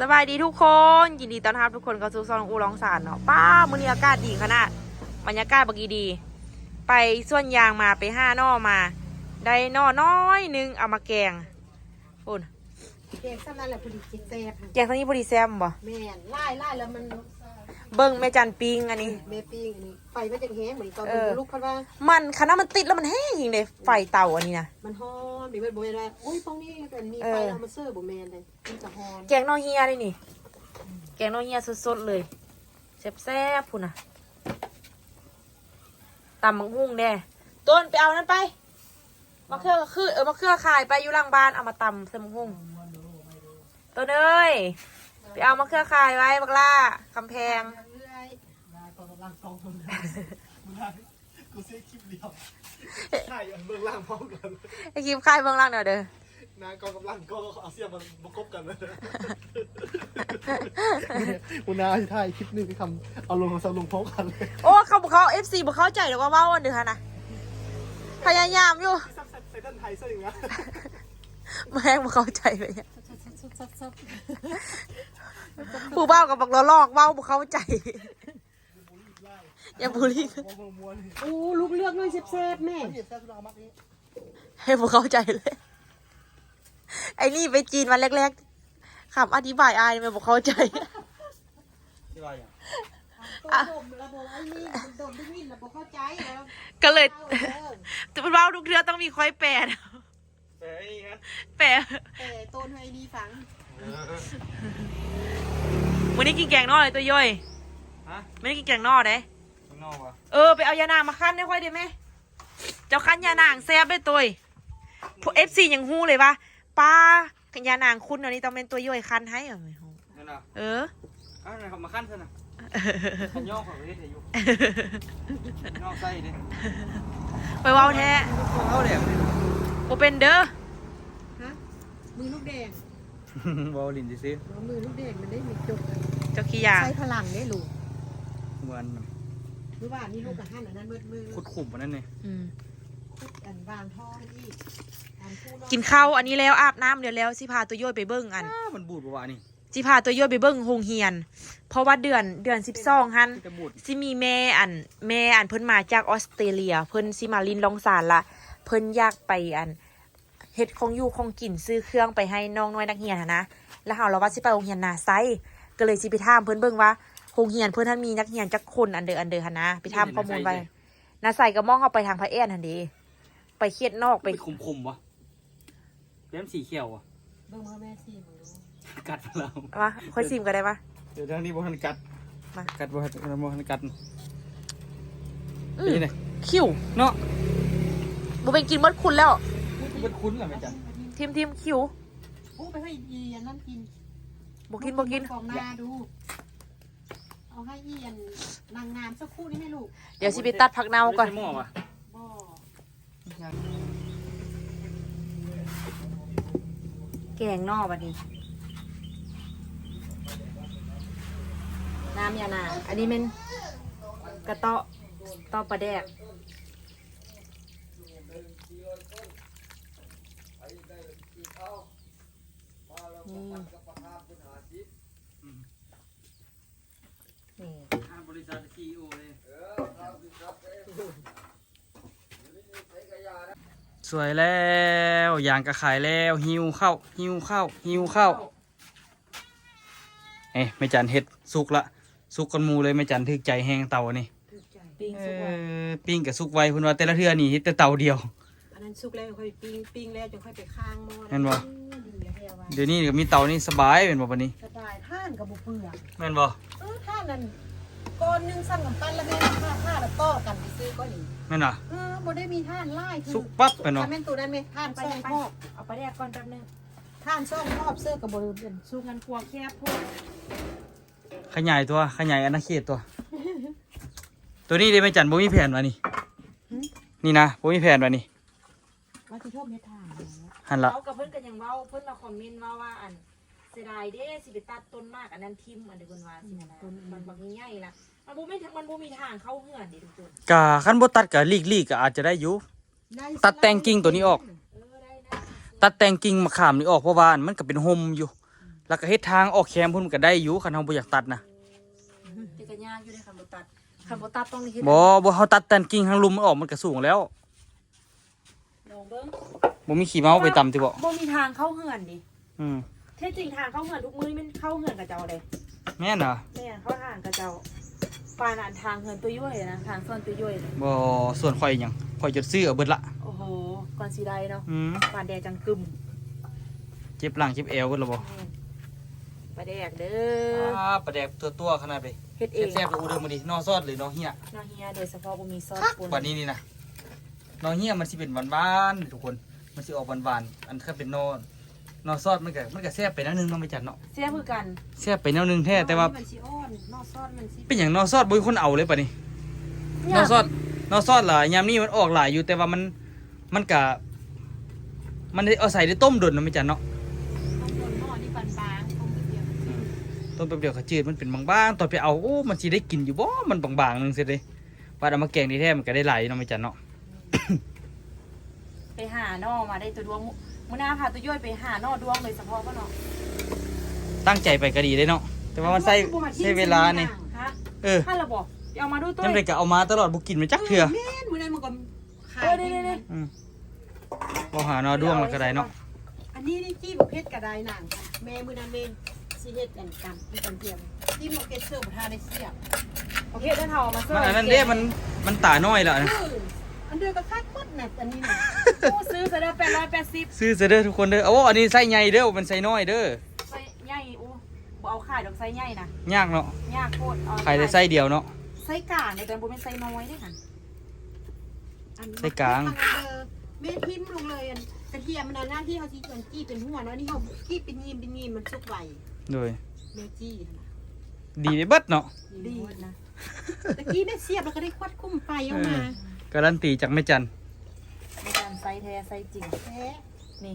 สบายดีทุกคน ยินดีต้อนรับทุกคนเข้าสู่ซองอูร้องสารเนาะป้ามื้อนี้อากาศดีขนาดบรรยากาศบักอีดี ไปส่วนยางมาไปห้าหน่อมา ได้หน่อน้อยหนึงเอามาแกงปุ่นเก่งซ้ำนั่นแหละพอดีจิตแซ่บค่ะแกงเท่านี้พอดีแซมบ่แม่นไล่ไล่แล้วมัน เบิ้งแม่จันปิงอันนี้ เมปิ้งอันนี้ไฟมันจะแห้งเหมือนตอนเออลูกเขาว่ามันคณะมันติดแล้วมันแห้งจริงเลยไฟเตาอันนี้นะ มันฮ้อนบีเบิดโบยได้อุ้ยตรงนี้เป็นมีเออไฟเอามาเสิร์ฟบ่แมนเลยมันจะฮ้อนแกงหน่อเฮียเลยนี่ แกงหน่อเฮียสดๆเลยแซ่บๆพุ่นน่ะตำมังหุ่งแน่ต้นไปเอานั้นไปมะเขือคือเออมะเขือขายไปอยู่หลังบ้านเอามาตำใส่มังหุ่งต้นเอ้ย ไปเอามะเขือขายไว้บักล่าคำแพง เรื่อยกูซื้อคลิปเดียวใช่อันเบื้องล่างพร้อมกันไอคลิปขายเบื้องหล่างเดี๋ยวเด้อนางกองกำลังก็เอาเสียมันประกบกันเลยคุณนาถ่ายคลิปหนึงที่ทำเอาลงของสลงพร้อมกันเลยโอ้เขาบอกเขาเอฟซีบอกเข้าใจหรอกว่าเว่าอันเดือนะพยายามอยู่ซับไซเดนไทยซะอย่างเงี้ยแม่งบอกเข้าใจเลยเนี่ยซับซับซับ ผู้เบ้ากับบักล้อลอกเบ้าบอกเข้าใจ อย่าบูลลี่มวนมวนอู้ลูกเลือกเลยแซ่บๆแม่นี่แซ่บสุดามักนี้ให้บอกเข้าใจเลย ไอ้นี่ไปจีนวันแรกๆคำอธิบายอายไม่บอกเข้าใจที่ว่าอย่างตัวดมระบบไอ้นี่ดมได้ยินระบบเข้าใจแล้วก็เลยเอาเด้อจะเป็นเบ้าทุกเทือต้องมีคอยแปลนะแต่ไอ้นี่งั้นแปลแต่ต้นให้นี่ฟัง วันนี้กินแกงนอกเลยตัวย่อยฮะไม่ได้กินแกงนอกเด้ข้างนอกวะเออไปเอายานางมาคั้นได้ค่อยได้ไหมเจ้าคั้นยานางแซ่บได้ตัวพวกเอฟซียังฮู้เลยว่าป้ายานางคุณอันนี้ต้องเป็นตัวย่อยคั้นให้เหรอไม่ฮู้นั่นน่ะเอออ้าวไหนเขามาขั้นซะน่ะขันย่อของประเทศไทยอยู่นอกไส้ดิไปเว้าแท้เข้าแดงโอเป็นเด้อฮะมือลูกแดง วอลลินซิเอามือลูกแดงมันได้มีจุกเจ้าขี้ยา ใช้พลังได้ลูกเหมือนหรือว่านี่ลูกกับหั่นอันนั้นเบิดมือขุดขุมอันนั้นนี่อืมขุดอันวางท่อให้อีกอันคู่นอกกินข้าวอันนี้แล้วอาบน้ำเดี๋ยวแล้วสิพาตัวย่อยไปเบิ้งอัน อ้ามันบูดปะวะนี่สิพาตัวย่อยไปเบิ้งโรงเรียน เพราะว่าเดือนเดือนสิบสองฮัน ที่จะบูดสิมีแม่อันแม่อันเพิ่นมาจากออสเตรเลีย เพิ่นสิมาลินลองสารละเพิ่นอยากไปอัน เฮ็ดของอยู่ของกินซื้อเครื่องไปให้น้องน้อยนักเรียนหั้นนะ แล้วเฮาเราว่าสิไปโรงเรียนนาไซก็เลยสิไปถามเพิ่นเบิ่งว่าโรงเรียนเพิ่นท่านมีนักเรียนจักคนอันเดออันเดอหันนะไปถามข้อมูลไว้นาไซก็มองเข้าไปทางพระแอนหั่นเดีไปเคียดนอกไปไปขุมขุมๆวะเล่มสีเขียววะเบิ่งว่าแม่สิมึงรู้กัดเราว่าค่อยซิมก็ได้ปะเดี๋ยวทางนี้บ่ทันกัดมากัดบ่ทันบ่ทันกัดอืนี่มไงคิวเนาะบ่เป็นกินหมดคุณแล้ว มันคุ้นเหรอแม่จันทิมทิมคิวอู้ไปให้อีอันนั้นกินบ่กินบ่กินของนาดู เอาให้อีอันนางงามสักครู่นี่ให้ลูกเดี๋ยวสิไปตัดผักเน่าก่อนไม่ใช่หม้อวะบ่แกงนอกบัดนี้ น้ำยานางอันนี้เป็นกระเตาะเตาะปลาแดก นี่นี่บริษัทซีโอเลยสวยแล้วยางกระขายแล้ว หิวเข้า หิวเข้า หิวเข้า เอ้ยไม่จันเห็ดสุกละสุกกันหมูเลยไม่จันถึกใจแห้งเตานี่ถูกใจปิ้งเอสุกไว้อปิ้งกับสุกไวเพุ่นว่าแต่ละเทื่อนี่เฮ็ดแต่เตาเดียวอันนั้นสุกแล้วค่อยปิ้งปิ้งแล้วจะค่อยไปข้างหม้อเห็นบ่ดีแล้วแฮ่ว่า เดี๋ยวนี้ก็มีเตานี่สบายเป็นบ่ปะนี้สบายท่านกับบุเปื่อยแม่นบ่เออท่านนั้นก้อนหนึงสั่งกับปั้นแล้วแม่ท่าท่าแล้วต่อกันไปซื้อก็ดีแม่นอะ เออบ่ได้มีท่านไล่คือสุกปั๊บไปเนาะท่านแม่นตัวนั้นไหมท่านไปซ่องไปครอบเอาปลาแดกก่อนแป๊บนึงท่านซ่องครอบเสื้อกับบริเวณสู้กันกลัวแคบพวกขยายตัวขยายอาณาเขตตัว ตัวนี้ได้ไม่จันบ่มีแผนวะนี่นี่นะบ่มีแผนวะนี่ ว่าที่ชอบเม็ดท่านหันละเขากับเพิ่นกันยังเว้าเพิ่นมาคอมเมนต์ว่าว่าอันเสียดายเด้สิไปตัดต้นมากอันนั้นทิมอันเดียวกันว่าสินะมันบางใหญ่ๆล่ะมันบ่ไม่มันบ่มีทางเข้าเหือนดิทุกคนกะคันบ่ตัดกะลีกลีกก็อาจจะได้อยู่ตัดแต่งกิ่งตัวนี้ออกเออได้นะตัดแต่งกิ่งมะขามนี่ออกเพราะว่ามันก็เป็นห่มอยู่ แล้วก็เฮ็ดทางออกแคมพุ่นก็ได้อยู่คันเฮาบ่อยากตัดนะแต่ก็ยากอยู่ในคันบ่ตัดคันบ่ตัดต้องเฮ็ดบ่บ่เฮาตัดแต่นกิ่งทางลุมมันออกมันก็สูงแล้วลอง เบิ่งบ่มีขี้เมาไปต่ำติบ่บ่มีทางเข้าเฮือนดิอืมแท้จริงทางเข้าเฮือนทุกมื้อนี่มันเข้าเฮือนกับเจ้าเลยแม่นเหรอแม่นเข้าทางกับเจ้าปานอันทางเฮือนตัวย่อยนะทางซ่อนตัวย่อยน่ะบ่ส่วนข่อยหยังข่อยจดซื้อเอาเบิดละโอ้โหก่อนสิได้เนาะอืมปานแดงจังกึมเจ็บหลังเจ็บเอวเบิดและบ่ปลาแดกเด้ออ่าปลาแดกตัวตัวๆขนาดไปเฮ็ดเองแซ่บๆอูเด้อมื้อนี้นอซอสหรือนอเหี่ยเนาะเฮียโดยเฉพาะบ่มีซอสปนบัดนี้นี่นะ นอเหี่ยมันสิเป็นหวานๆทุกคน มันสิออกหวานๆอันถ้าเป็นนอนอซอสมันก็มันก็แซ่บไปแนวนึงเนาะไม่จัดเนาะเสียคือกันแซ่บไปแนวนึงแท้แต่ว่า มันสิอ้อนนอกซอดมันสิเป็นอย่างนอซอสบ่มีคนเอาเลยปะนี่นอซอสนอซอสล่ะยามนี้มันออกหลายอยู่แต่ว่ามันมันก็มันได้เอาใส่ได้ต้มดนเนาะไม่จัดเนาะต้องโดนหม้อนี่บางๆต้องเดียวต้มแป๊บเดียวเขาจืดมันเป็นบางๆตอนไปเอาโอ้มันสิได้กินอยู่บ่มันบางๆนึงเสิเด้ว่าเอามาแกงดีแท้มันก็ได้หลายเนาะไม่จัดเนาะ ไปหาหนอมาได้ตัวดวงมื้อหน้าพาตัวย่อยไปหาหนอดวงเลยเฉพาะบ่เนาะตั้งใจไปก็ดีเลยเนาะแต่ว่ามันใช้ใช้เวลานี่ฮะเออถ้าเราบอกเอามาดูตัวยังไดก็เอามาตลอดบ่กินมันจักเทื่อแม่นมื้อนั้นมันก็ขาเออนี่นี่อืมบ่หานอด้วงมันก็ได้เนาะอันนี้นี่จี้บ่เผ็ดก็ได้นางแม่มื้อนั้นแม่สิเฮ็ดกันกำอีกันเทียมที่บ่เผ็ดเสิร์ฟบ่ทาได้เสียบโอเคได้เท่ามาเสิมัร์นฟอันนั้นเด้มันมันตาน้อยละเอ ออันเดียวก็คักหมดน่ะอันนี้น่ะผู้ซื้อซะได้880ซื้อซะเด้อทุกคนเด้อเอาอันนี้ไส้ใหญ่เด้อมันไส้น้อยเด้อไซใหญ่โอ้บ่เอาขายดอกไซใหญ่นะยากเนาะยากโคตรเอาขายแต่ไส้เดียวเนาะ ไซกลางในกันบ่เป็นไซน้อยเด้อค่ะอันนี้ใส่กลางเออแม่ทิ่มลงเลยอันกระเทียมมันนะหน้าที่เขาที่มันจี้เป็นหัวเนาะนี่เขาจี้เป็นยีมเป็นยีมมันสุกไวโดยแม่จี้นะดีไปเบิดเนาะดีนะตะกี้แม่เสียบแล้วก็ได้ควัดคุ้มไฟออกมา การันตีจากแม่จันในการไซแท้ไซจริงแท้นี่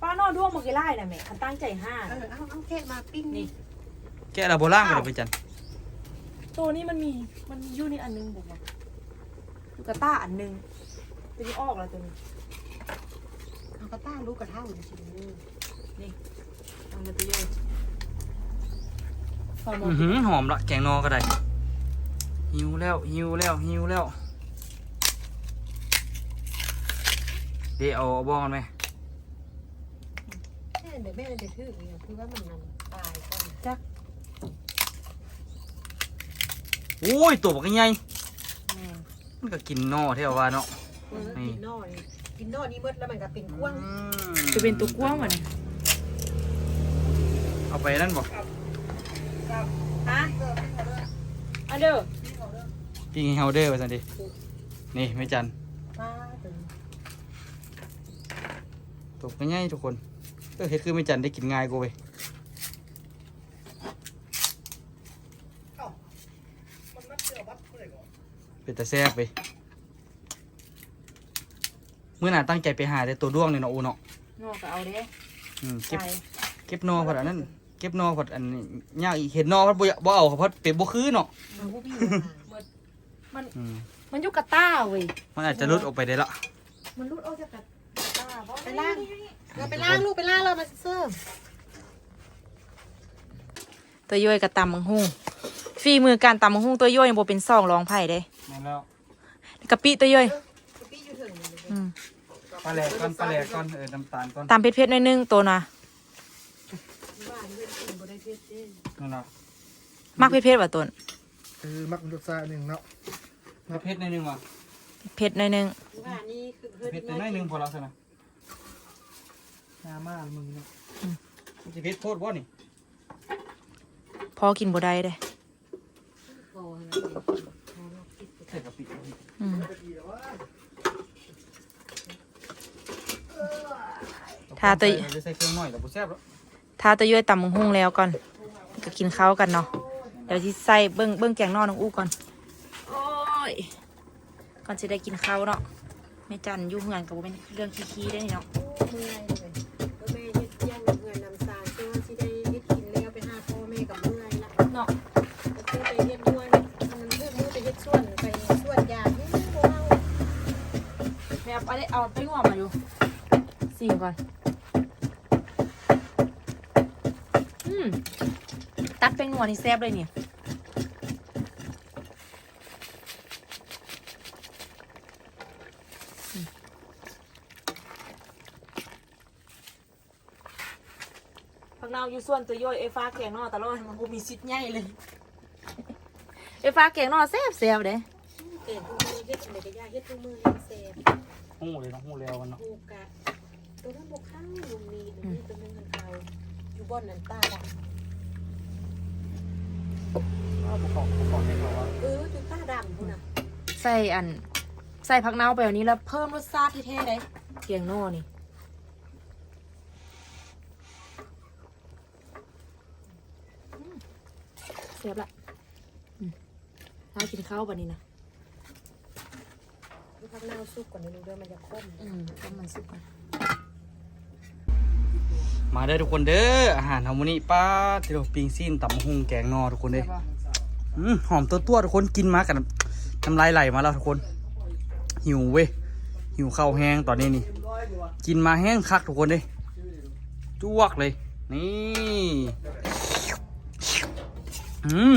ป้านอด้วงเมื่อกี้ไล่น่ะแม่คันตั้งใจห้า เออเอาเอาแค่มาปิ้งนี่นี่แกะลาโบล่างกันเลยแม่จันตัวนี้มันมีมันอยู่ในอันนึงบอกว่าอยู่กระต้าอันนึงตัวนี้ออกแล้วตัวนี้เอากระต้าลูกกระเท่าดิสินี่เอามาตัวเยอะพอหมอื้ดอหือหอมละแกงนอก็ได้หิวแล้วหิวแล้วหิวแล้ว เดี๋ยวเอาบ้องกันไหมแม่เดี๋ยวแม่จะถือเนี่ยคือว่ามันนั่นตายก่อนจักโอ้ยตัวบักใหญ่แม่มันก็กินนอเท่าว่าเนาะเออกินนอนี่กินนอนี่เบิดแล้วมันก็เป็นกว้างจะเป็นตัวกว้างวะเนี่ยเอาไปนั่นบอกฮะอันเด้อปิ้งให้เฮาเดอร์ไปสันดินี่แม่จัน ป้าถึง ตัวบักใหญ่ทุกคนเออเฮ็ดคือแม่จันได้กินง่ายกูไปเป็นแต่แซ่บไปเมื่อหน่าตั้งใจไปหาแต่ตัวด้วงเนี่ยเนาะอูเนาะนอกก็เอาเด้อืมเก็บใส่เก็บนอพอดอันนั้น เก็บนอพอดอันนี้ยากอีกเห็นนอพอดบ่อยากบ่เอาเขาพอดเป็ดบ่คือเนาะมันผู้พี่มัน อืมมันอยู่กระต้าเว้ยมันอาจจะหลุดออกไปได้ละมันรุดออกจากกระต้าบ่ ไปล่างเราไปล่างลูกไปล่างเรามาเสิร์ฟตัวย่อยกับตำมังหุ่งฝีมือการตำมังหุ่งตัวย่อยยังบ่เป็นซองรองไผ่เด้นั่นแล้วกะปิตัวย่อยพี่อยู่ถึงอืมปลาแหลกก่อนปลาแหลกก่อนเออน้ำตาลก่อนตำเผ็ดๆหน่อยนึงตัวน่ะว่านี่เป็นสิ่งบริเทศเด่นนั่นแหละมักเผ็ดๆว่ะตนคือมักรสชาติหนึ่งเนาะเผ็ดหนิดนึงว่ะเผ็ดหน่อยนึงว่านี่คือเพื่อนเผ็ดแต่น้อยหนึงพอแล้วใช่ไหม งามากมึงเนาะมันจะเผ็ดโพดบ่นี่พอกินบ่ได้เด้โอ้ใส่กะปิอืมถ้าตัวเรใส่เครื่องน้อยแล้วบ่แซ่บแล้วถ้าตัวย่อยตำมังหุ่งแล้วก่อน ก็กินข้าวกันเนาะเดี๋ยวที่ใส่เบิ้งเบิ้งแกงนอกน้องอู้ก่อนโอ้ยก่อนจะได้กินข้าวเนาะแม่จันอยู่เฮือนกับเป็นเรื่องขี้ๆได้เนาะ เอาไปเอาไปงวมาอยู่สี่ก่อนมตัดเป็นนัวนี่แซ่บเลยนี่อืมพักนาวอยู่ส่วนตัวย่อยเอฟ้าแกงนอตลอดมันกูมีซิดใหญ่เลย เอฟ้าแกงนอแซ่บแซ่บเด้เก่งทุกมือเฮ็ดอะไรก็ยากเฮ็ดทุกมือเฮ็ดเซฟ หูเลยเนาะหูแล้วกันเนาะ ถูกกะตัวนั้นบกข้างลุมมีตัวนี้ตัวนึงมันเขาอยู่บอนนั้นตาดเอาประกอบประกอบให้เขาว่าำเอออยู่ตาดำพุ่นน่ะใส่อัน ใส่ผักนาวไปแบบนี้แล้วเพิ่มรสชาติเท่ๆเลยแกงนอนี่ อืมเสียบละอืมถ้ากินข้าวแบบนี้นะ ดูข้างหน้าสุกก่อนนี่ดูด้วยมันจะข้นอืมต้มมันสุกก่อนมาเด้อทุกคนเด้ออาหารเฮามื้อนี้ป้าที่เราปิ้งซีนตำบักหุงแกงนอทุกคนเด้ออืมหอมตัวตัวๆทุกคนกินมากันน้ำลายไหลมาแล้วทุกคน หิวเว้ยหิวข้าวแห้งตอนนี้นี่ กินมาแห้งคักทุกคนเด้จวกเลย นี่ อืม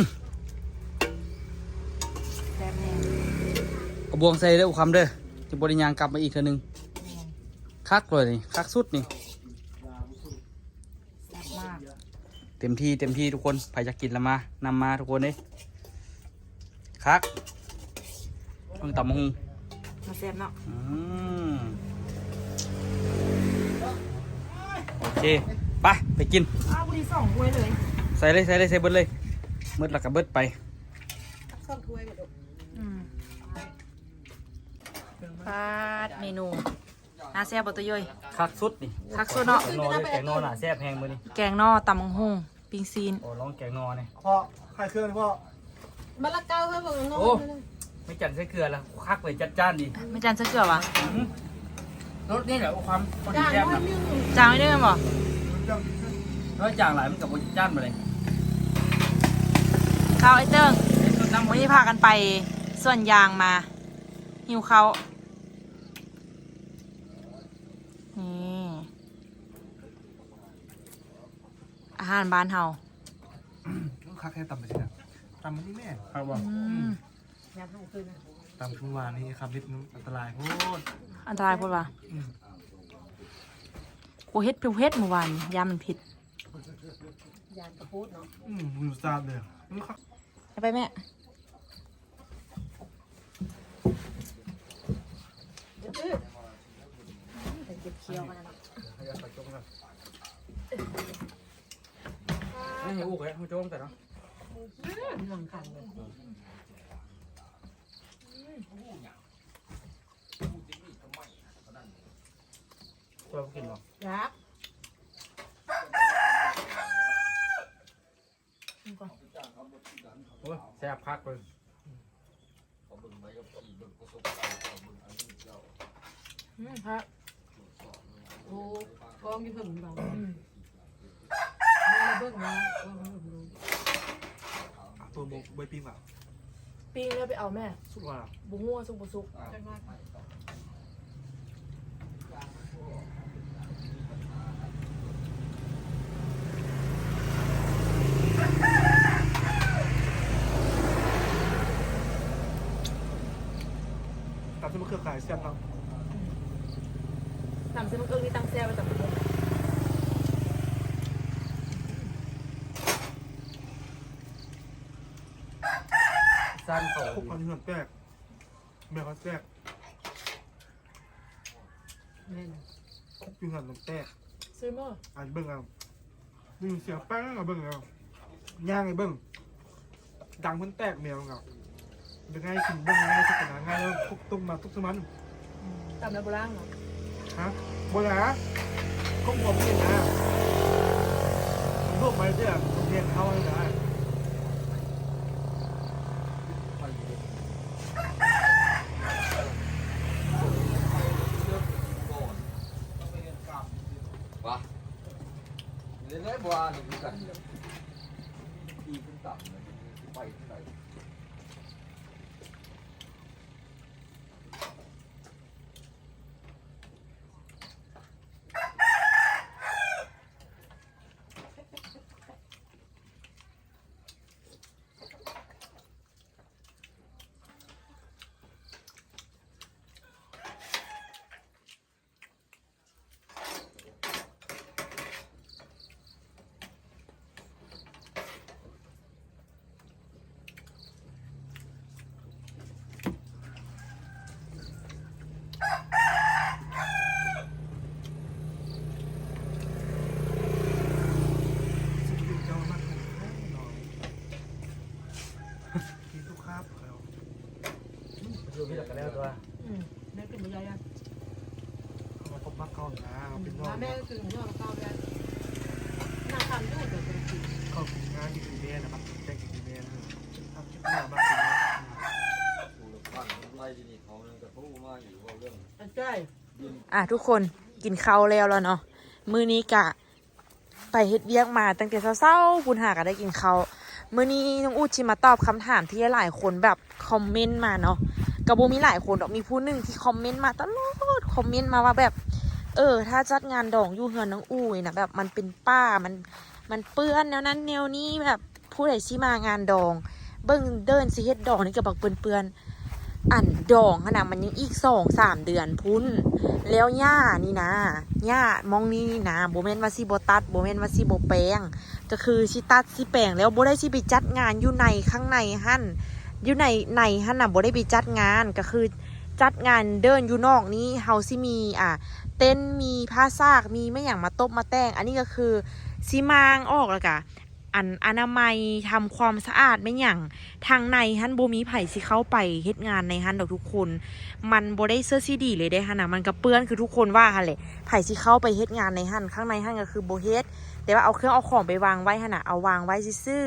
ระบวงใส่เด้อคำเด้อจะบริยางกลับมาอีกเทื่อนึงคักเลยนี่คักสุดนี่แซ่บมากเต็มที่เต็มที่ทุกคนใครจะกินแล้วมานำมาทุกคนเด้คักเพิ่งตำมะฮุงมาแซ่บเนาะอืมโอเคไปไปกินอ้าวบุรีสองถ้วยเลย ใส่เลยใส่เลยใส่เบิดเลยมืดแล้วก็เบิดไปตักซ่อมถ้วยมาดู อืม พาดเมนูน่าแซ่บบ่ตัวย่อยคักสุดนี่คักสุดเนาะแกงนอเลยแกงนอหน่าแซ่บแพงมือนี่แกงนอตำบักหุ่งปิ้งซีนโอ้ลองแกงนอเนี่ยพ่อใครเครื่องพ่อมะละกาเฮ้ยบอกน้องโอ้ไม่จัดใส่เกลือแล้วคักเลยจัดจ้านดีไม่จานเสื้อเกลือวะรสนี่แหละความพอดีจางแซ่บน้อยนะนึงจางไม่ได้กันบ่รสจางหลายมันกับโบจัดจ้านมาเลยข้าวไอ้เติ้งรสน้ำวันนี้พากันไปส่วนยางมาหิวเขา อาหารบ้านเฮาคักแค่ตำไปสินะตำมันนี่แม่ครับว่าอืมอยากให้คืนนะตำคุณวานนี่ครับนิดนึงอันตรายโคตรอันตรายพูดว่าอืมกูเฮ็ดผิวเฮ็ดเมื่อวานยามันผิดอยากกระพูดเนาะอืมมือซาดเลยมันคักไปไปแม่เออแต่เก็บเคี้ยวมันนะ ไม่เห็นอู้เลยเขาโจมแต่เนาะหลังขันเลยตัวกินหรอยักโอ้ยแซ่บคักเลยอืมครับโอ้กองอยู่หึงเรา เบิ่งนะตัวโบใบปีแบบปิ้งแล้วไปเอาแม่สุดว่าบุหัวสุกบุสุกจังหวะตำที่มันเครือข่ายแซ่บเนาะตำซื้อมันเอิ้งนี่ตั้งแซ่บไปตับบุ สั้นเขาพวกความที่มันแปลกแม่เขาแปลกแม่นคุกอยู่หันมันแปลกซื้อเมื่ออ่านเบิ่งเอานี่เสียงแป้งเอาเบิ่งเอาย่างไอ้เบิ่งดังมันแตกแมวเงาเป็นไงกินเบิ่งง่ายสักขนาดง่ายแล้วทุกตุ้มมาทุกสมันตำในโบราณเหรอฮะบนนะก็ผมนี่นะรูปไปเรื่อยเรียนเขาเลยนะ วะเล่นได้บัวนี่คือกันอีขึ้นต่ำเลย ไปไครับดูพี่หลักกันแล้วตัวแม่กินบะยายอะอามาพบมมะกอกนะเอาเป็นน้องแม่กินหัวมะกอกแล้วน่าทำดวยเดี๋ยวจะกินก็งานกินเบียร์นะครับแจ็งกินเบียร์นะครับทำชิบหน้ามากเลยไล่ที่นี่เขาเนี่ยแต่พูดมากอยู่ว่าเรื่องใช่อะทุกคนกินข้าวแล้วแล้วเนาะมือนี้กะ ไปเฮ็ดเวียกมาตั้งแต่เช้าๆคุณหาก็ได้กินข้าว เมื่อนี้น้องอูจิมาตอบคำถามที่หลายคนแบบคอมเมนต์มาเนาะกระโบมีหลายคนดอกมีผู้หนึ่งที่คอมเมนต์มาตลอดคอมเมนต์มาว่าแบบ เออ ถ้าจัดงานดองอยู่เฮือนน้องอูนี่นะแบบมันเป็นป้ามันมันเปื้อนแนวนั้นแนวนี้แบบผู้ใดชิมางานดอง เบิ้งเดินสิเฮ็ดดองนี่กับักเปื้อนๆ อันดองขนาดมันยังอีกสองสามเดือนพุ่นแล้วหญ้านี่นะหญ้ามองนี่นี่นะโบเมนว่าสิโบตัดโบเมนว่าสิโบแปลงก็คือสิตัดสิแปลงแล้วโบได้สิไปจัดงานอยู่ในข้างในหั่นอยู่ในในหั่นนะโบได้ไปจัดงานก็คือจัดงานเดินอยู่นอกนี้เฮาสิมีอะเต้นมีผ้าซากมีไม่อย่างมาตบมาแต่ง อันนี้ก็คือสิมางออกแล้วกะ อันอนามัยทำความสะอาดไม่อย่างทางในฮันโบมีไผ่สิเข้าไปเฮ็ดงานในฮันดอกทุกคน มันโบได้เสื้อซีดีเลยได้ฮันนะมันกระเปื้อนคือทุกคนว่าฮันแหละไผ่สิเข้าไปเฮ็ดงานในฮันข้างในฮันก็คือโบเฮ็ดแต่ว่าเอาเครื่องเอาของไปวางไว้ฮันนะเอาวางไว้ซื่อ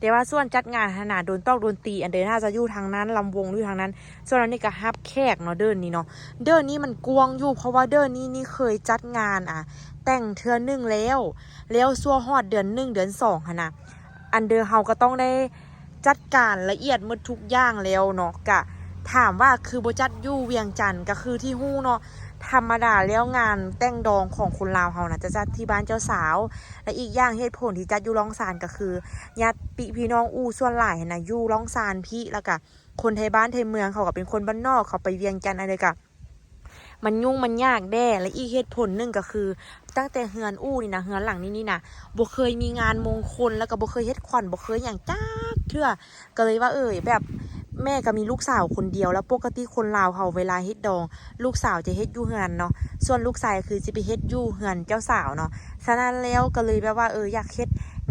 แต่ว่าส่วนจัดงานฮันนะโดนตอกโดนตีอันเดินน่าจะอยู่ทางนั้นลำวงอยู่ทางนั้น ส่วนอันนี้ก็ฮับแขกเนาะเดินนี้เนาะเดินนี้มันกวงอยู่เพราะว่าเดินนี้นี่เคยจัดงานอะ แต่งเทือหนึ่งแล้ว แล้วซัวฮอดเดือนหนึ่งเดือนสองนะอันเดอร์เฮาก็ต้องได้จัดการละเอียดหมดทุกอย่างแล้วเนาะกะถามว่าคือโบจัดยู่เวียงจันทน์ก็คือที่ฮู้เนาะ ธรรมดาแล้วงานแต่งดองของคนลาวเฮานะจะจัดที่บ้านเจ้าสาว และอีกอย่างเหตุผลที่จัดอยู่ร้องซานก็คือญาติพี่น้องอูส่วนหลายนะอยู่ร้องซานพี่แล้วก็คนไทยบ้านไทยเมืองเขาก็เป็นคนบ้านนอกเขาไปเวียงจันทร์อะไรกะ มันยุ่งมันยากแด้และอีกเหตุผลหนึ่งก็คือ ตั้งแต่เฮือนอู้นี่นะเฮือนหลังนี้นี่นะบ่เคยมีงานมงคลแล้วก็บ่เคยเฮ็ดขวัญบ่เคยอย่างจ้าเทื่อก็เลยว่าเอ่ยแบบแม่ก็มีลูกสาวคนเดียวแล้วปกติคนลาวเขาเวลาเฮ็ดดอง ลูกสาวจะเฮ็ดยู่เฮือนเนาะส่วนลูกชายคือจะไปเฮ็ดยู่เฮือนเจ้าสาวเนาะฉะนั้นแล้วก็เลยแบบว่าเอออยากเฮ็ด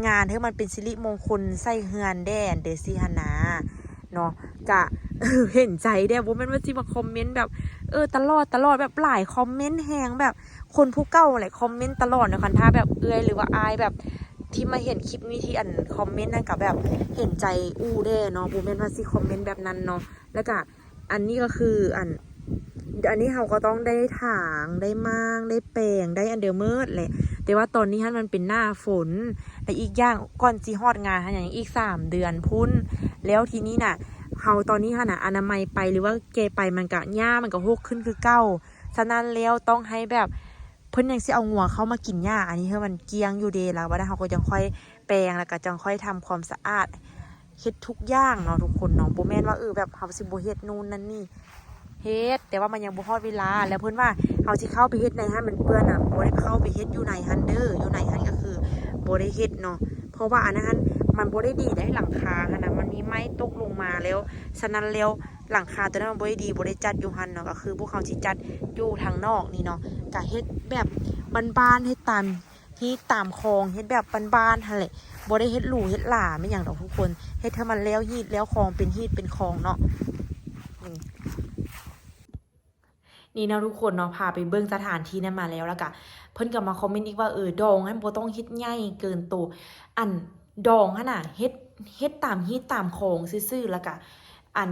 งานให้มันเป็นสิริมงคลใส่เฮือนแด่นเดซี่ฮานาเนาะกะเห็นใจเด้บ่แม่นว่าสิมาคอมเมนต์แบบ เออตลอดตลอดแบบหลายคอมเมนต์แฮงแบบคนผู้เก่าหลายคอมเมนต์ตลอดเนะคันถ้าแบบเอื้อยหรือว่าอายแบบที่มาเห็นคลิปนี้ที่อันคอมเมนต์นั่นกับแบบเห็นใจอู้เด้เนาะบ่แมนว่าสิคอมเมนต์แบบนั้นเนาะแล้วก็อันนี้ก็คืออันอันนี้เราก็ต้องได้ถางได้มางได้แปลงได้อันเดอร์เมิร์ดแหละแต่ว่าตอนนี้ฮันมันเป็นหน้าฝนแต่อีกอย่างก่อนจีฮอดงานฮันอย่างอีกสามเดือนพุ่นแล้วทีนี้น่ะ เขาตอนนี้ฮันน่ะอนามัยไปหรือว่าเกไปมันก็หญ้ามันก็หกขึ้นคือเก้าฉะนั้นแล้วต้องให้แบบเพิ่นยังสิเอางัวเข้ามากินหญ้าอันนี้เพื่อมันเกียงอยู่เดแล้วว่าเขาก็ยังค่อยแปลงแล้วก็จังค่อยทำความสะอาดเฮ็ดทุกอย่างเนาะทุกคนเนาะบ่แม่นว่าเออแบบเฮาสิบ่เฮ็ดนู่นนั่นนี่เฮ็ดแต่ว่ามันยังบ่ฮอดเวลา แล้วเพิ่นว่าเฮาสิเข้าไปเฮ็ดในหันมันเปื้อนอะบ่ได้เข้าไปเฮ็ดอยู่ในหันเด้ออยู่ในหันก็คือบ่ได้เฮ็ดเนาะเพราะว่าอันนั้น มันบ่ได้ดีได้หลังคาหันน่ะมันมีไม้ตกลงมาแล้วฉะนั้นแล้วหลังคาตัวนั้นมันบ่ได้ดีบ่ได้จัดอยู่หันเนาะก็คือพวกเขาสิจัดอยู่ทางนอกนี่เนาะก็เฮ็ดแบบบ้านๆเฮ็ดตามที่ตามคลองเฮ็ดแบบบ้านๆหั่นแหละบ่ได้เฮ็ดหรูเฮ็ดหล่าไม่อย่างดอกทุกคนเฮ็ดให้มันแล้วฮีดแล้วคลองเป็นฮีดเป็นคลองเนาะนี่นะทุกคนเนาะพาไปเบิ่งสถานที่นั้นมาแล้วแล้วก็เพิ่นก็มาคอมเมนต์อีกว่าเออดองให้บ่ต้องเฮ็ดใหญ่เกินโตวอัน ดองหั่นน่ะเฮ็ดเฮ็ดตามฮีดตามโคงซื่อๆแล้วก็อัน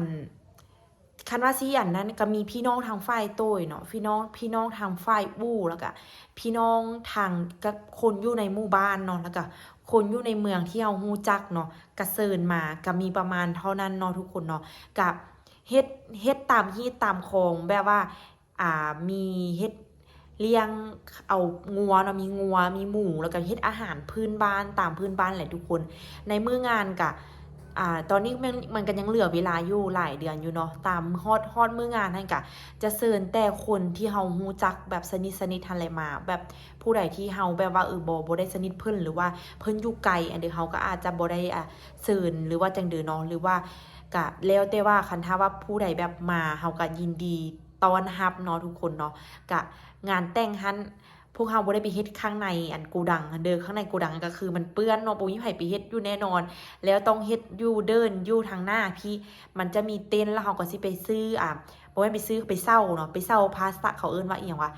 คันว่าสิอันนั้นก็มีพี่น้องทางฝ่ายโต้ยเนาะพี่น้องพี่น้องทางฝ่ายบู้แล้วก็พี่น้องทางกับคนอยู่ในหมู่บ้านเนาะแล้วก็คนอยู่ในเมืองที่เราฮู้จักเนาะกระเซินมาก็มีประมาณเท่านั้นเนาะทุกคนเนาะกับเฮ็ดเฮ็ดตามฮีตตามโคงแบบว่าอ่ามีเฮ็ด เลี้ยงเอางัวเนาะมีงัวมีหมูแล้วก็เฮ็ดอาหารพื้นบ้านตามพื้นบ้านแหละทุกคน ในมื้องานกะอ่าตอนนี้มันมันก็ยังเหลือเวลาอยู่หลายเดือนอยู่เนาะตามฮอดฮอดมื้องานนั่นกะจะเชิญแต่คนที่เฮาฮู้จักแบบสนิทสนิททันเลยมา แบบผู้ใดที่เฮาแบบว่าเออบ่บ่ได้สนิทเพิ่นหรือว่าเพิ่นอยู่ไกลอันเดียวเฮาก็อาจจะบ่ได้อะเชิญหรือว่าจังเดือเนาะหรือว่าก็แล้วแต่ว่าคันถ้าว่าผู้ใดแบบมาเฮาก็ยินดี ตอนรับเนาะทุกคนเนาะก็งานแต่งหันพวกเฮาบ่ได้ไปเฮ็ดข้างในอันโกดังเด้อข้างในโกดังก็คือมันเปื้อนเนาะบ่มีไผไปเฮ็ดอยู่แน่นอน แล้วต้องเฮ็ดอยู่เดินอยู่ทางหน้าพี่มันจะมีเต็นท์แล้วเฮาก็สิไปซื้ออะบ่แม่นไปซื้อไปเศร้าเนาะไปเศร้าพาสต้าเขาเอิ้นว่าอีหยังวะ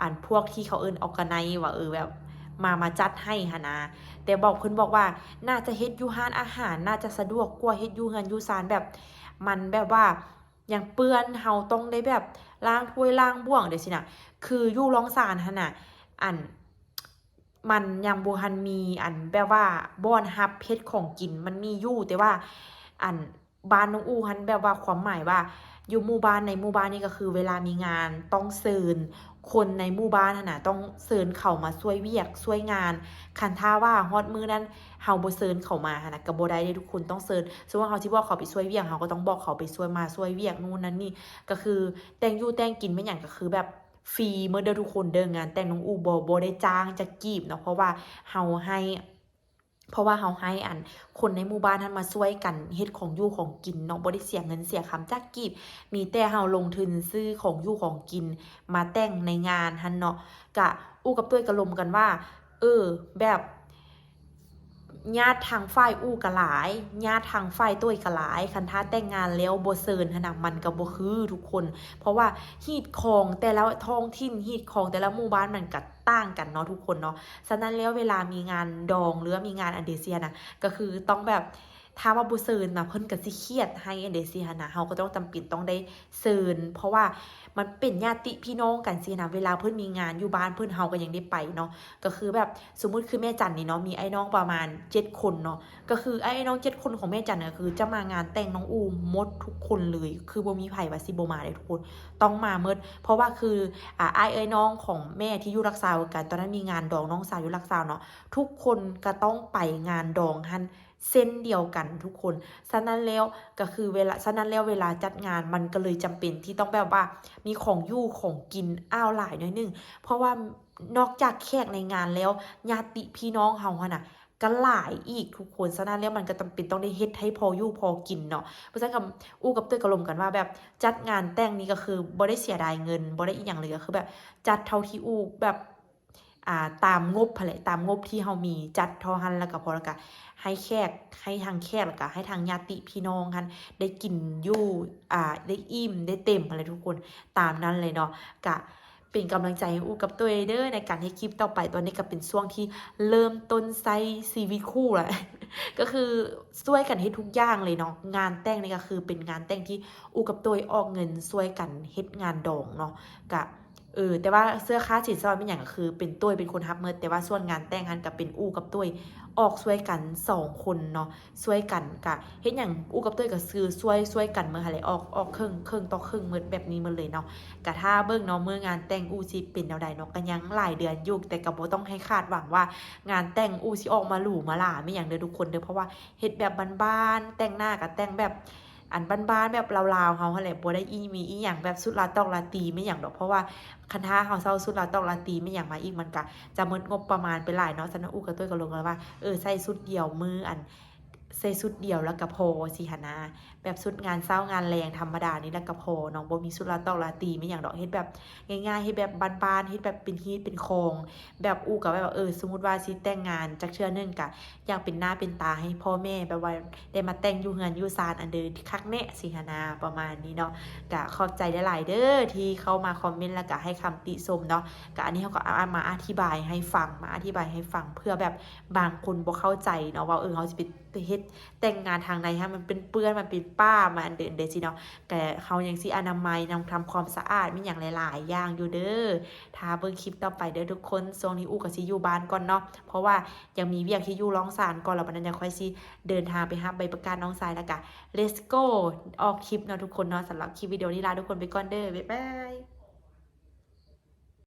อ่านพวกที่เขาเอิ้นออกกันไนว่าเออแบบมามาจัดให้หนนะแต่บอกเพิ่นบอกว่าน่าจะเฮ็ดอยู่ห้านอาหาร น่าจะสะดวกกว่าเฮ็ดอยู่เฮือนอยู่ซานแบบ มันแบบว่าอย่างเปื้อนเฮาต้องได้แบบ ล่างถ้วยล่างบ่วงเดี๋ยวสินะคืออยู่ร้องสารหันน่ะอันมันยังบูฮันมีอันแบบว่าบ่อนฮับเพชรของกินมันมีอยู่แต่ว่าอันบ้านน้องอูฮันแบบว่าความหมายว่า อยู่หมู่บ้านในหมู่บ้านนี่ก็คือ เวลามีงานต้องเซิน คนในหมู่บ้านนั่นน่ะต้องเซินเขามาช่วยเวียกช่วยงาน คันท่าว่าฮอดมือนั้นเฮาบ่เซินเขามาหั่นน่ะก็บ่ได้เด้ทุกคนต้องเซินสมมุติว่าเฮาสิบอกเขาไปช่วยเวียกเฮาก็ต้องบอกเขาไปช่วยมาช่วยเวียกนู่นนั่นนี่ก็คือแต่งอยู่แต่งกินไม่หยังก็คือแบบฟรีเมื่อเด้อทุกคนเด้องาน แต่งน้องอูบ่บ่ได้จ้างจะกีบเนาะเพราะว่าเฮาให้ เพราะว่าเฮาให้อันคนในหมู่บ้านนั้นมาช่วยกันเฮ็ดของอยู่ของกินเนาะบ่ได้เสียเงินเสียคำจักกีบ มีแต่เฮาลงทุนซื้อของอยู่ของกิน มาแต่งในงานหันเนาะกะอู้กับตุ้ยกระลมกันว่า เออ แบบญาติทางฝ่ายอู้กะหลายญาติทางฝ่ายตุ้ยกะหลายคันท้าแต่งงานแล้วบ่เซินหนน่ะมันก็บ่คือทุกคน เพราะว่าฮีตของแต่ละท้องถิ่นฮีตของแต่ละหมู่บ้านมันก็ ต่างกันเนาะทุกคนเนาะฉะนั้นแล้วเวลามีงานดองหรือมีงานอันเดเซียนะก็คือต้องแบบ ถ้าว่าบุเซินนะเพิ่นก็สิเครียดให้อันเดซียนะเฮาก็ต้องจำเป็นต้องได้เซินเพราะว่ามันเป็นญาติพี่น้องกันสินะเวลาเพิ่นมีงานอยู่บ้านเพิ่นเฮาก็ยังได้ไปเนาะก็คือแบบสมมุติคือแม่จันนี่เนาะมีไอ้น้องประมาณ 7 คนเนาะก็คือไอ้น้อง 7 คนของแม่จันเนี่ยคือจะมางานแต่งน้องอูมหมดทุกคนเลย คือบ่มีไผว่าสิบ่มาเลยทุกคนต้องมาเมิดเพราะว่าคืออ่าไอายเอ้ยน้องของแม่ที่อยู่รักษากันตอนนั้นมีงานดองน้องสาวอยู่รักษาเนาะทุกคนก็ต้องไปงานดองหัน เส้นเดียวกันทุกคนฉะนั้นแล้วก็คือเวลาฉะนั้นแล้วเวลาจัดงานมันก็เลยจำเป็นที่ต้องแบบว่า มีของอยู่ของกินอ้าวหลายน่อยนึง เพราะว่านอกจากแขกในงานแล้วญาติพี่น้องเฮาเนน่ะก็หลายอีกทุกคนฉะนั้นแล้วมันก็จำเป็นต้องได้เฮ็ดให้พออยู่พอกินเนาะเพราะฉะนั้นกับอู้กับเต้ยก็ลมกันว่าแบบจัดงานแต่งนี้ก็คือบ่ได้เสียดายเงินบ่ได้อีกอย่างเลยก็คือแบบจัดเท่าที่อู้แบบ อ่าตามงบพะแหละตามงบที่เฮามีจัดท่าหันแล้วก็พอแล้วก็ให้แขกให้ทางแขกแล้วก็ให้ทางญาติพี่น้องหันได้กินอยู่อ่าได้อิ่มได้เต็มอะไรทุกคนตามนั้นเลยเนาะกะเป็นกำลังใจให้อูกับตัวเด้อในการให้คลิปต่อไปตอนนี้ก็เป็นช่วงที่เริ่มต้นไซชีวิตคู่แหละก็คือช่วยกันให้ทุกอย่างเลยเนาะงานแต่งนี่ก็คือเป็นงานแต่งที่อูกับตัวออกเงินช่วยกันเฮ็ดงานดองเนาะกะ เออแต่ว่าเสื้อค่าสินสอดเป็นอย่างก็คือ เป็นตัวเป็นคนทับเมิดแต่ว่าส่วนงานแต่งงานกับเป็นอูกับตัวออกช่วยกันสองคนเนาะช่วยกันกะเฮ็ดอย่างอูกับตัวก็คือช่วยช่วยกันเมื่อไหร่ออกออกเครึ่องเครึ่องต่อเครึ่องเมิดแบบนี้หมาเลยเนาะกะถ้าเบิ่งเนาะเมื่องานแต่งอูสิเป็นแนวใดเนาะก็ยังหลายเดือนอยู่แต่ก็บ่ต้องให้คาดหวังว่า งานแต่งอูสิออกมาหรูมาหลาไม่อย่างเด้อทุกคนเด้อเพราะว่าเฮ็ดแบบบ้านๆแต่งหน้ากับแต่งแบบ อันบ้านๆแบบลาวๆเขาอะไรบ่ได้อีมีอีอย่างแบบสุดลาตอกลาตีไม่อย่างดอกเพราะว่าคันท่าเขาเศร้าสุดลาตอกลาตีไม่อย่างมาอีกมันก็จะหมดงบประมาณไปหลายเนาะสนั้นอูก็ตุ้ยก็ลงกันว่าเออใส่สุดเดียวมืออัน ใส่สุดเดียวแล้วก็พอสิหนนะแบบสุดงานเศร้างานแรงธรรมดานี่แล้วก็พอเนาะบ่มีสุดลาตอกลาตีไม่อย่างดอกเฮ็ดแบบง่ายๆให้แบบบานๆให้แบบเป็นฮีตเป็นโครงแบบอู้กับแบบเออสมมติว่าสิแต่งงานจากเชื่อหนึงกะอยากเป็นหน้าเป็นตาให้พ่อแม่แบบว่าได้มาแต่งอยู่เฮือนอยู่ซานอันเดินคักแน่สิหนนาประมาณนี้เนาะกะขอบใจหลายๆเด้อที่เข้ามาคอมเมนต์แล้วก็ให้คำติชมเนาะกะอันนี้เขาก็เอามาอธิบายให้ฟังมาอธิบายให้ฟังเพื่อแบบบางคนบ่เข้าใจเนาะว่าเออเขาจะไปเฮ็ดแต่งงานทางในฮะมันเป็นเปื้อนมันเป็นป้ามันเดินเดสิเนาะแต่เขายังสิอนามัยนำทำความสะอาดมีอย่างหลาย ๆ อย่างอยู่เด้อถ้าเบิ่งคลิปต่อไปเด้อทุกคนทรงนี้อู้กับสิอยู่บ้านก่อนเนาะเพราะว่ายังมีเวียกที่อยู่ร้องสารก่อนแล้วบัดนั้นยังค่อยสิเดินทางไปหาใบประกาศน้องสายแล้วก็ let's go ออกคลิปเนาะทุกคนเนาะสำหรับคลิปวิดีโอนี้ลาทุกคนไปก่อนเด้อบ๊ายบาย